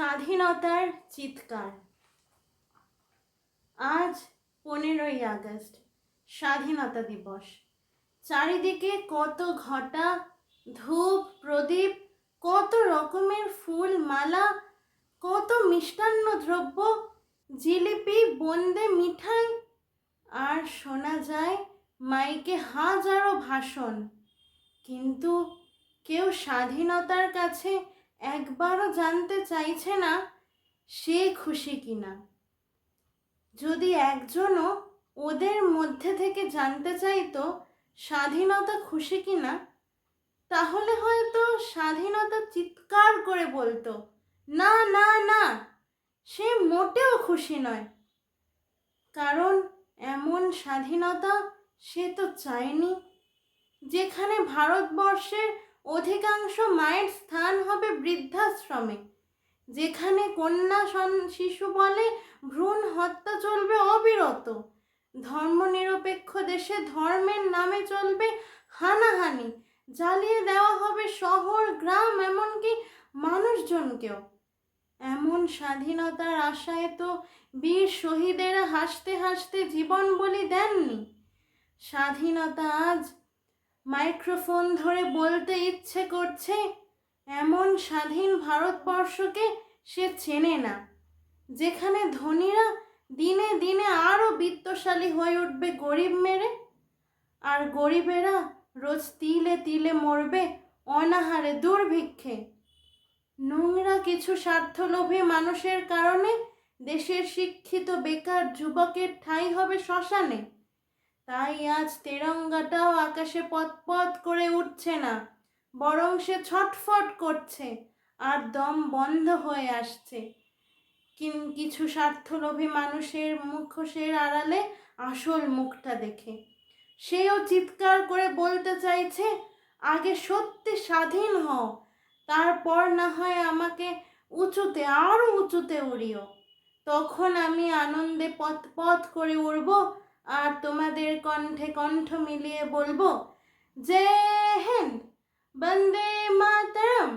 স্বাধীনতার চিৎকার। আজ পনেরোই আগস্ট, স্বাধীনতা দিবস। চারিদিকে কত ঘটা ধূপ, প্রদীপ, কত রকমের ফুল, মালা, কত মিষ্টান্ন দ্রব্য, জিলিপি, বোন্দে মিঠাই, আর শোনা যায় মাইকে হাজারো ভাষণ। কিন্তু কেউ স্বাধীনতার কাছে একবারও জানতে চাইছে না সে খুশি কিনা। যদি একজনও ওদের মধ্যে থেকে জানতে চাইতো স্বাধীনতা খুশি কিনা, তাহলে হয়তো স্বাধীনতা চিৎকার করে বলতো, না না না, সে মোটেও খুশি নয়। কারণ এমন স্বাধীনতা সে তো চায়নি, যেখানে ভারতবর্ষের অধিকাংশ মায়ের স্থান হবে বৃদ্ধাশ্রমে, যেখানে কন্যা শিশু বলে ভ্রূণ হত্যা চলবে অবিরত। ধর্মনিরপেক্ষ দেশে ধর্মের নামে চলবে হানাহানি, জ্বালিয়ে দেওয়া হবে শহর, গ্রাম, এমনকি মানুষজনকেও। এমন স্বাধীনতার আশায় তো বীর শহীদেরা হাসতে হাসতে জীবন বলি দেননি। স্বাধীনতা আজ মাইক্রোফোন ধরে বলতে ইচ্ছে করছে, এমন স্বাধীন ভারতবর্ষকে সে চেনে না, যেখানে ধনীরা দিনে দিনে আরও বিত্তশালী হয়ে উঠবে গরিব মেরে, আর গরিবেরা রোজ তিলে তিলে মরবে অনাহারে দুর্ভিক্ষে। নোংরা কিছু স্বার্থলোভী মানুষের কারণে দেশের শিক্ষিত বেকার যুবকের ঠাঁই হবে শ্মশানে। তাই আজ তেরঙ্গাটাও আকাশে পথ করে উঠছে না, বরং সে ছটফট করছে আর দম বন্ধ হয়ে আসছে। কিন, কিছু স্বার্থলোভী মানুষের মুখোশের আড়ালে আসল মুখটা দেখে। সেও চিৎকার করে বলতে চাইছে, আগে সত্যি স্বাধীন হও, তারপর না হয় আমাকে উঁচুতে আরও উঁচুতে উড়িও। তখন আমি আনন্দে পথ পথ করে উড়ব আর তোমাদের কণ্ঠে কণ্ঠ মিলিয়ে বলব জয় হিন্দ বন্দে মাতরম।